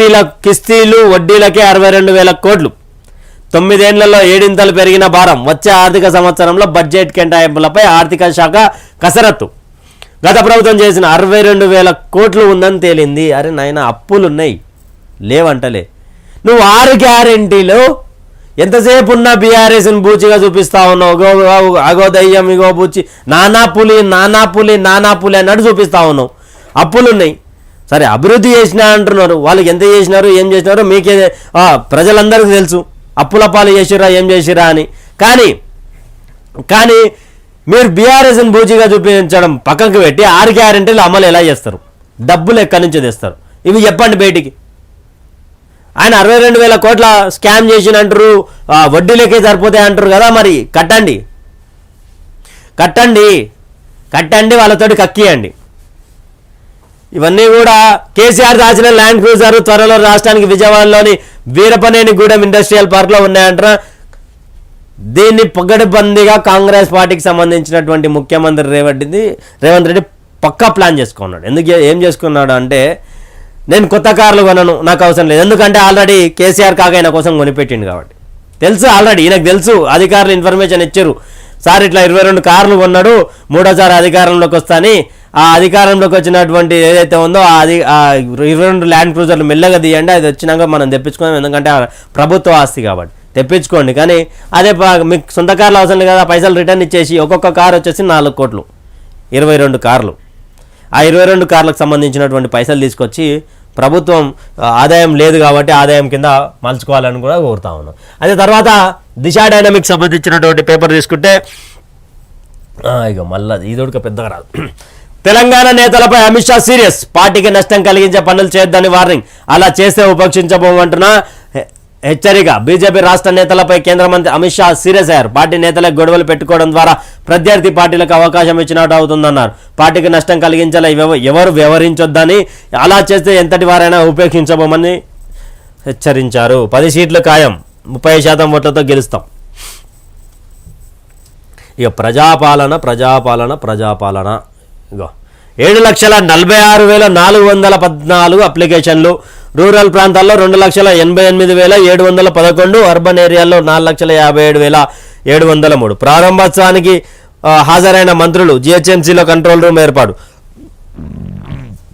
కిస్తీల కిస్తీలు వడ్డీలకే అరవై రెండు వేల కోట్లు. తొమ్మిదేళ్ళలో ఏడింతలు పెరిగిన భారం వచ్చే ఆర్థిక సంవత్సరంలో బడ్జెట్ కేటాయింపులపై ఆర్థిక శాఖ కసరత్తు. గత ప్రభుత్వం చేసిన అరవై రెండు వేల కోట్లు ఉందని తేలింది. అరే నాయన అప్పులున్నాయి. లేవంటలే. నువ్వు ఆరు గ్యారెంటీలు ఎంతసేపు ఉన్నా బీఆర్ఎస్ని బూచిగా చూపిస్తా ఉన్నావు. గో అగో దయ్యం ఇగో బూచి నానా పులి నానా పులి నానా పులి అన్నట్టు చూపిస్తా ఉన్నావు. అప్పులున్నాయి. సరే అభివృద్ధి చేసినా అంటున్నారు. వాళ్ళకి ఎంత చేసినారు ఏం చేసినారో మీకే ప్రజలందరికీ తెలుసు. అప్పుల పాలు చేసిరా ఏం చేసిరా అని. కానీ కానీ మీరు బీఆర్ఎస్ని బూజీగా చూపించడం పక్కకు పెట్టి ఆరు గ్యారెంటీలు అమలు ఎలా చేస్తారు? డబ్బులు ఎక్కడి నుంచి తెస్తారు? ఇవి చెప్పండి బయటికి. ఆయన అరవై రెండు వేల కోట్ల స్కామ్ చేసిన అంటారు వడ్డీలకే సరిపోతాయి అంటారు కదా మరి. కట్టండి. కట్టండి. కట్టండి వాళ్ళతోటి కక్కియండి. ఇవన్నీ కూడా కేసీఆర్ రాసిన ల్యాండ్ క్రూజర్ త్వరలో రాష్ట్రానికి విజయవాడలోని వీరపనేని గూడెం ఇండస్ట్రియల్ పార్క్లో ఉన్నాయంటారా దీన్ని పగడబందీగా కాంగ్రెస్ పార్టీకి సంబంధించినటువంటి ముఖ్యమంత్రి రేవంత్ రెడ్డి రేవంత్ రెడ్డి పక్కా ప్లాన్ చేసుకున్నాడు. ఎందుకు ఏం చేసుకున్నాడు అంటే నేను కొత్త కార్లు కొనను నాకు అవసరం లేదు. ఎందుకంటే ఆల్రెడీ కేసీఆర్ కాక ఆయన కోసం కొనిపెట్టిండు కాబట్టి. తెలుసు ఆల్రెడీ ఈయనకు తెలుసు. అధికారులు ఇన్ఫర్మేషన్ ఇచ్చారు. సార్ ఇట్లా ఇరవై రెండు కార్లు కొన్నాడు మూడోసారి అధికారంలోకి వస్తాని ఆ అధికారంలోకి వచ్చినటువంటి ఏదైతే ఉందో అది ఇరవై రెండు ల్యాండ్ క్రూజర్లు మెల్లగా తీయండి అది వచ్చినాక మనం తెప్పించుకున్నాం ఎందుకంటే ప్రభుత్వ ఆస్తి కాబట్టి. తెప్పించుకోండి కానీ అదే మీకు సొంత కార్లు అవసరం లేదు కదా పైసలు రిటర్న్ ఇచ్చేసి ఒక్కొక్క కార్ వచ్చేసి నాలుగు కోట్లు ఇరవై రెండు కార్లు. ఆ ఇరవై రెండు కార్లకు సంబంధించినటువంటి పైసలు తీసుకొచ్చి ప్రభుత్వం ఆదాయం లేదు కాబట్టి ఆదాయం కింద మలుచుకోవాలని కూడా కోరుతా ఉన్నాం. అదే తర్వాత దిశ డైనమిక్ సంబంధించినటువంటి పేపర్ తీసుకుంటే ఆ, ఇక మళ్ళా ఇదొక పెద్దగా రాదు. తెలంగాణ నేతలపై అమిత్ షా సీరియస్. పార్టీకి నష్టం కలిగించే పనులు చేయొద్దని వార్నింగ్. అలా చేస్తే ఉపేక్షించబోమంటున్నా హె- హెచ్చరిక. బీజేపీ రాష్ట్ర నేతలపై కేంద్ర మంత్రి అమిత్ షా సీరియస్ అయ్యారు. పార్టీ నేతలకు గొడవలు పెట్టుకోవడం ద్వారా ప్రత్యర్థి పార్టీలకు అవకాశం ఇచ్చినట్టు అవుతుందన్నారు పార్టీకి నష్టం కలిగించేలా ఎవ- ఎవరు వ్యవహరించొద్దని అలా చేస్తే ఎంతటి వారైనా ఉపేక్షించబోమని హెచ్చరించారు. పది సీట్లు ఖాయం. ముప్పై శాతం ఓట్లతో గెలుస్తాం. ఇక ప్రజాపాలన ప్రజాపాలన ప్రజాపాలన. ఇగో ఏడు లక్షల నలభై ఆరు వేల నాలుగు వందల పద్నాలుగు అప్లికేషన్లు. రూరల్ ప్రాంతాల్లో రెండు లక్షల ఎనభై ఎనిమిది వేల ఏడు వందల పదకొండు అర్బన్ ఏరియాల్లో నాలుగు లక్షల యాభై ఏడు వేల ఏడు వందల మూడు. ప్రారంభోత్సవానికి హాజరైన మంత్రులు జిహెచ్ఎంసీలో కంట్రోల్ రూమ్ ఏర్పాటు.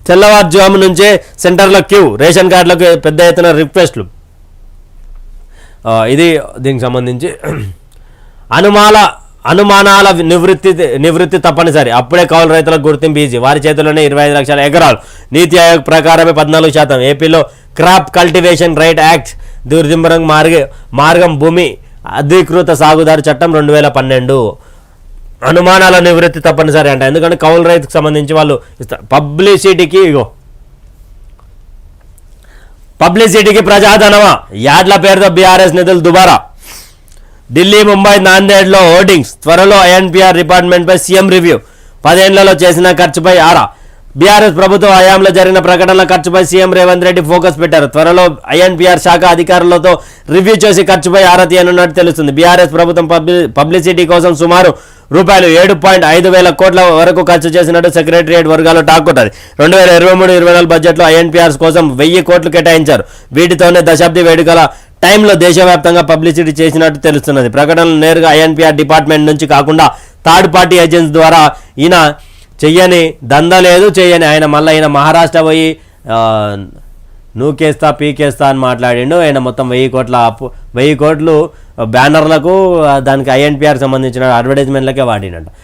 తెల్లవారుజాము నుంచే సెంటర్లో క్యూ రేషన్ కార్డులకు పెద్ద ఎత్తున రిక్వెస్ట్లు. ఇది దీనికి సంబంధించి. అనుమాల అనుమానాల నివృత్తి నివృత్తి తప్పనిసరి. అప్పుడే కౌలు రైతులకు గుర్తింపు ఈజీ. వారి చేతిలోనే ఇరవై ఐదు లక్షల ఎకరాలు. నీతి ఆయోగ్ ప్రకారమే పద్నాలుగు శాతం. ఏపీలో క్రాప్ కల్టివేషన్ రైట్ యాక్ట్ దుర్దింబరం మార్గ మార్గం భూమి అధీకృత సాగుదారు చట్టం రెండు వేల పన్నెండు. అనుమానాల నివృత్తి తప్పనిసరి అంట. ఎందుకంటే కౌలు రైతుకు సంబంధించి వాళ్ళు పబ్లిసిటీకి ఇగో. పబ్లిసిటీకి ప్రజాధనమా? యాడ్ల పేరుతో బీఆర్ఎస్ నిధులు దుబారా? ఢిల్లీ ముంబై నాందేడ్లో హోర్డింగ్స్. త్వరలో ఐఎన్పిఆర్ డిపార్ట్మెంట్పై సీఎం రివ్యూ. పదేళ్ళలో చేసిన ఖర్చుపై ఆరా. బీఆర్ఎస్ ప్రభుత్వ హయాంలో జరిగిన ప్రకటనల ఖర్చుపై సీఎం రేవంత్ రెడ్డి ఫోకస్ పెట్టారు. త్వరలో ఐఎన్పిఆర్ శాఖ అధికారులతో రివ్యూ చేసి ఖర్చుపై ఆరా తీయనున్నట్టు తెలుస్తుంది. బీఆర్ఎస్ ప్రభుత్వం పబ్లి పబ్లిసిటీ కోసం సుమారు రూపాయలు ఏడు పాయింట్ ఐదు వేల కోట్ల వరకు ఖర్చు చేసినట్టు సెక్రటరియట్ వర్గాలు టాక్కుంటుంది రెండు వేల ఇరవై మూడు ఇరవై నాలుగు బడ్జెట్లో ఐఎన్పిఆర్స్ కోసం వెయ్యి కోట్లు కేటాయించారు. వీటితోనే దశాబ్ది వేడుకల టైంలో దేశవ్యాప్తంగా పబ్లిసిటీ చేసినట్టు తెలుస్తున్నది. ప్రకటనలు నేరుగా ఐఎన్పిఆర్ డిపార్ట్మెంట్ నుంచి కాకుండా థర్డ్ పార్టీ ఏజెన్సీ ద్వారా ఈయన చెయ్యని దంద లేదు చెయ్యని ఆయన మళ్ళీ ఈయన మహారాష్ట్ర పోయి నూకేస్తా పీకేస్తా అని మాట్లాడిండు. ఆయన మొత్తం వెయ్యి కోట్ల అప్పు వెయ్యి కోట్లు బ్యానర్లకు దానికి ఐఎన్పిఆర్ సంబంధించిన అడ్వర్టైజ్మెంట్లకే వాడినట్టు.